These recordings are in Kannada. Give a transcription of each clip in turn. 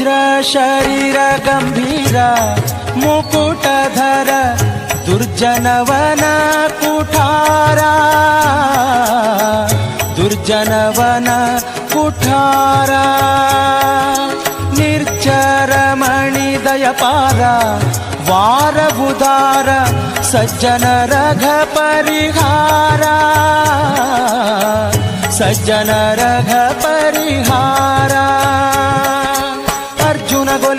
ವಜ್ರ ಶರೀರ ಗಂಭೀರ ಮುಕುಟಧರ ದುರ್ಜನವನ ಕುಠಾರ. ದುರ್ಜನವನ ಕುಠಾರ. ನಿರ್ಜರಮಣಿ ದಯಪಾರ ವಾರಬುದಾರ ಸಜ್ಜನ ರಘ ಪರಿಹಾರ. ಸಜ್ಜನ ರಘ ಪರಿಹಾರ.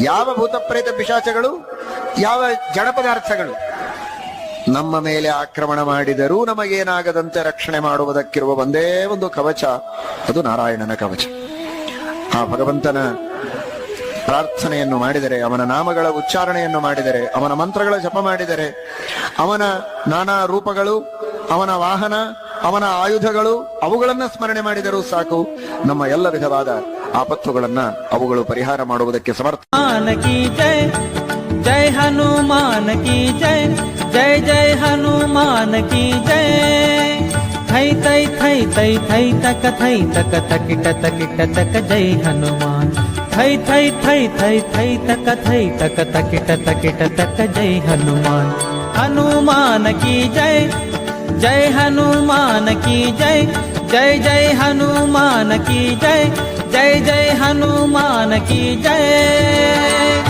ಯಾವ ಭೂತಪ್ರೇತ ಪಿಶಾಚಗಳು, ಯಾವ ಜಡ ಪದಾರ್ಥಗಳು ನಮ್ಮ ಮೇಲೆ ಆಕ್ರಮಣ ಮಾಡಿದರೂ ನಮಗೇನಾಗದಂತೆ ರಕ್ಷಣೆ ಮಾಡುವುದಕ್ಕಿರುವ ಒಂದೇ ಒಂದು ಕವಚ, ಅದು ನಾರಾಯಣನ ಕವಚ. ಆ ಭಗವಂತನ ಪ್ರಾರ್ಥನೆಯನ್ನು ಮಾಡಿದರೆ, ಅವನ ನಾಮಗಳ ಉಚ್ಚಾರಣೆಯನ್ನು ಮಾಡಿದರೆ, ಅವನ ಮಂತ್ರಗಳ ಜಪ ಮಾಡಿದರೆ, ಅವನ ನಾನಾ ರೂಪಗಳು, ಅವನ ವಾಹನ, ಅವನ ಆಯುಧಗಳು, ಅವುಗಳನ್ನು ಸ್ಮರಣೆ ಮಾಡಿದರೂ ಸಾಕು. ನಮ್ಮ ಎಲ್ಲ ವಿಧವಾದ ಆಪತ್ತುಗಳನ್ನ ಅವುಗಳು ಪರಿಹಾರ ಮಾಡುವುದಕ್ಕೆ ಸಮರ್ಥ हनुमान की जय जय हनुमान की जय जय जय हनुमान की जय थै थै थै थै थै तक थै तक तकिट तकिट तक जय हनुमान थै थै थै थै थै तक थै तक तकिट तकिट तक जय हनुमान हनुमान की जय जय हनुमान की जय जय जय हनुमान की जय जय जय हनुमान की जय।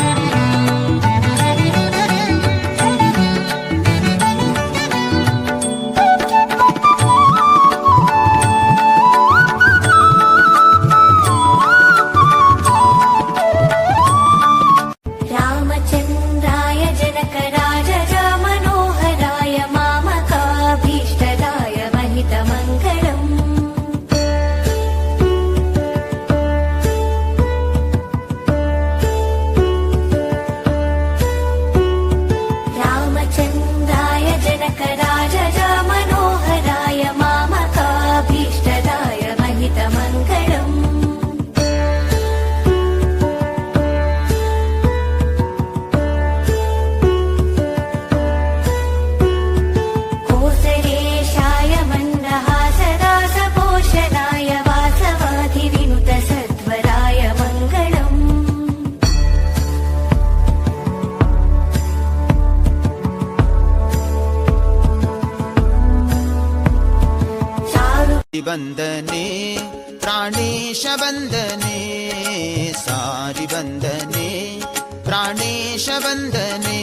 रामचन्द्राय चारु ವಂದನೆ ಪ್ರಾಣೇಶ ವಂದನೆ ಸಾರಿ ವಂದನೆ ಪ್ರಾಣೇಶ ವಂದನೆ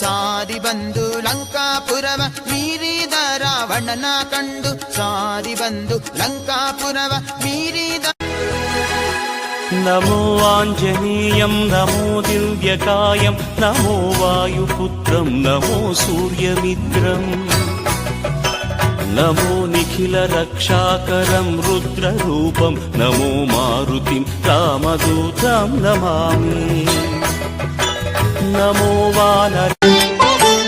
ಸಾರಿ ಬಂದು ಲಂಕಾಪುರವ ಮೀರಿದ ರಾವಣನ ಕಂಡು ಸಾರಿ ಬಂದು ಲಂಕಾಪುರವ ಮೀರಿದ नमो आञ्जनेयं नमो दिव्यकायं नमो वायुपुत्रं नमो सूर्यमित्रम् नमो निखिलरक्षाकरं रुद्ररूपं नमो मारुतिं रामदूतं नमामि नमो वानर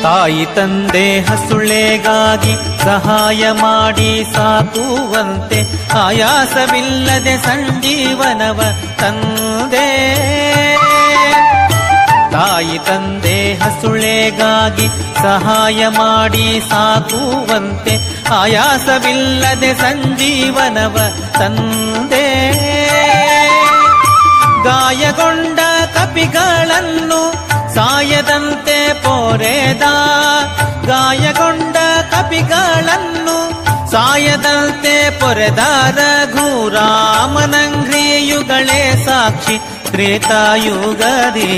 ತಾಯಿ ತಂದೆ ಹಸುಳೆಗಾಗಿ ಸಹಾಯ ಮಾಡಿ ಸಾಕುವಂತೆ ಆಯಾಸವಿಲ್ಲದೆ ಸಂಜೀವನವ ತಂದೆ ತಾಯಿ ತಂದೆ ಹಸುಳೆಗಾಗಿ ಸಹಾಯ ಮಾಡಿ ಸಾಕುವಂತೆ ಆಯಾಸವಿಲ್ಲದೆ ಸಂಜೀವನವ ತಂದೆ. ಗಾಯಗೊಂಡ ಕಪಿಗಳನ್ನು ಸಾಯದಂತೆ ಪೋರೆದ. ಗಾಯಗೊಂಡ ಕಪಿಗಳನ್ನು ಸಾಯದಂತೆ ಪೊರೆದ ರಘುರಾಮನಂಗ್ರಿಯುಗಳೇ ಸಾಕ್ಷಿ ತ್ರೇತಾಯುಗದಿ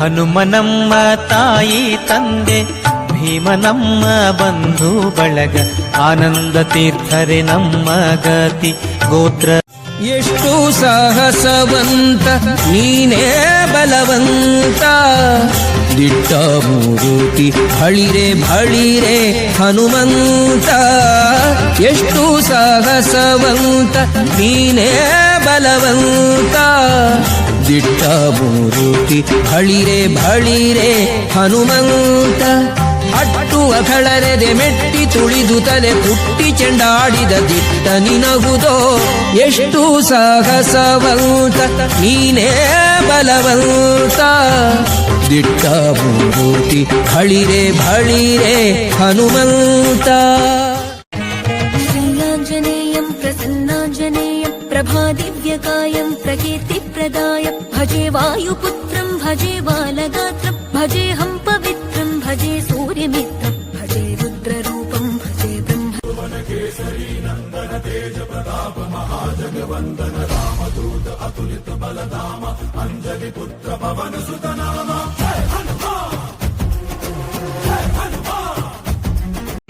ಹನುಮನಮ್ಮ ತಾಯಿ ತಂದೆ ಭೀಮನಮ್ಮ ಬಂಧು ಬಳಗ, ಆನಂದ ತೀರ್ಥರೆ ನಮ್ಮ ಗತಿ. ಗೋತ್ರ ಎಷ್ಟು ಸಾಹಸವಂತ, ನೀನೇ ಬಲವಂತ. ದಿಟ್ಟ ಮೂರುತಿ ಹಳಿರೆ ಬಳಿರೆ ಹನುಮಂತ. ಎಷ್ಟು ಸಾಹಸವಂತ, ನೀನೇ ಬಲವಂತ. ದಿಟ್ಟ ಮೂರುತಿ ಹಳಿರೆ ಬಳಿರೆ ಹನುಮಂತ. ಕಳರೆದೆ ಮೆಟ್ಟಿ ತುಳಿದು ತಲೆ ಪುಟ್ಟಿ ಚೆಂಡಾಡಿದ ದಿಟ್ಟ ನಿನಗುದೋ. ಎಷ್ಟು ಸಾಹಸವಂತ, ನೀನೇ ಬಲವಂತ. ದಿಟ್ಟ ಮೂತಿ ಹಳಿರೆ ಬಳಿರೆ ಹನುಮಂತ. ಭಜೇ ಪ್ರಸನ್ನಾಂಜನೇಯಂ ಪ್ರಭಾದಿವ್ಯಕಾಯಂ ವಾಯುಪುತ್ರಂ, ಭಜೇ ಬಾಲಗಾತ್ರ, ಭಜೇ ಹಂಪವೇ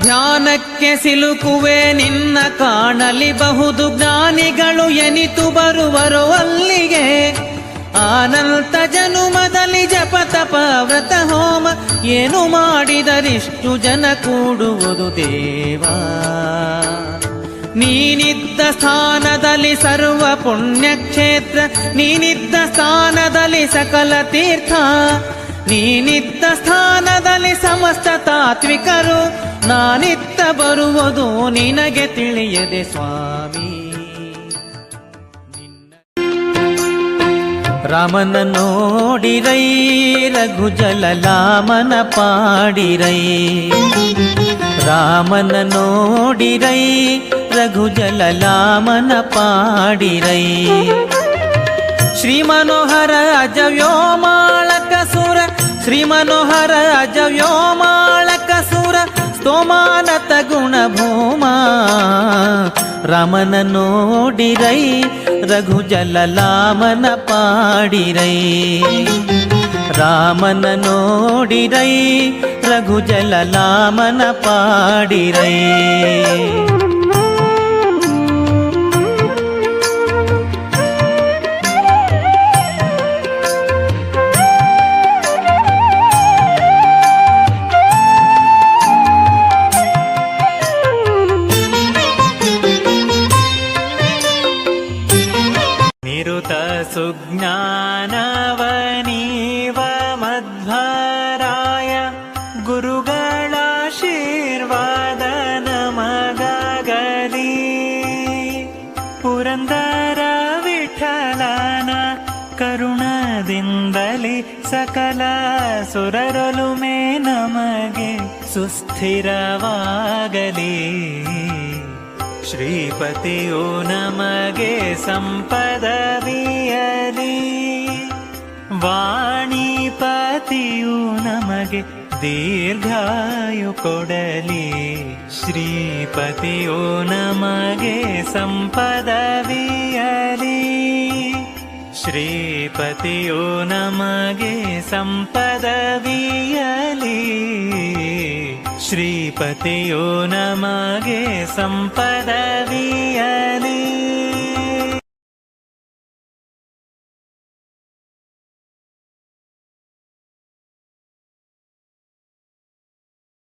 ಜ್ಞಾನಕ್ಕೆ ಸಿಲುಕುವೆ ನಿನ್ನ ಕಾಣಲಿ ಬಹುದು ಜ್ಞಾನಿಗಳು ಎನಿತು ಬರುವರು ಅಲ್ಲಿಗೆ. ಆನಂತ ಜನುಮದಲ್ಲಿ ಜಪ ತಪ ವ್ರತ ಹೋಮ, ಏನು ಮಾಡಿದರಿಷ್ಟು ಜನ ಕೂಡುವುದು ದೇವಾ. ನೀನಿದ್ದ ಸ್ಥಾನದಲ್ಲಿ ಸರ್ವ ಪುಣ್ಯಕ್ಷೇತ್ರ, ನೀನಿದ್ದ ಸ್ಥಾನದಲ್ಲಿ ಸಕಲ ತೀರ್ಥ, ನೀನಿದ್ದ ಸ್ಥಾನದಲ್ಲಿ ಸಮಸ್ತ ತಾತ್ವಿಕರು, ನಾನಿತ್ತ ಬರುವುದು ನಿನಗೆ ತಿಳಿಯದೆ ಸ್ವಾಮಿ. ರಾಮನ ನೋಡಿರೈ, ರಘುಜಲ ಲಾಮನ ಪಾಡಿರೈ, ರಾಮನ ನೋಡಿರೈ ಪಾಡಿರೈ. ಶ್ರೀ ಮನೋಹರ ಅಜ ವ್ಯೋಮಾಳಕ ಸುರ ಶ್ರೀ ಮನೋಹರ ಅಜ ವ್ಯೋಮಾಳಕ ಸುರ ಸ್ತೋಮಾನತ ಗುಣ ರಮನ ರಾಮನ ನೋಡಿರೈ ರಘು ಜಲಲಾಮನ ಪಾಡಿರೈ. ರಾಮನ ನೋಡಿರೈ ರಘು ಜಲಲಾಮನ ಪಾಡಿರೈ. ಸುರರೊಲುಮೆ ನಮಗೆ ಸುಸ್ಥಿರವಾಗಲಿ. ಶ್ರೀಪತಿಯು ನಮಗೆ ಸಂಪದವಿಯಲಿ. ವಾಣಿಪತಿಯು ನಮಗೆ ದೀರ್ಘಾಯು ಕೊಡಲಿ. ಶ್ರೀಪತಿಯು ನಮಗೆ ಸಂಪದವಿಯಲಿ. ಶ್ರೀಪತಿಯು ನಮಗೆ ಸಂಪದವಿಯಲಿ. ಶ್ರೀಪತಿಯು ನಮಗೆ ಸಂಪದವಿಯಲಿ.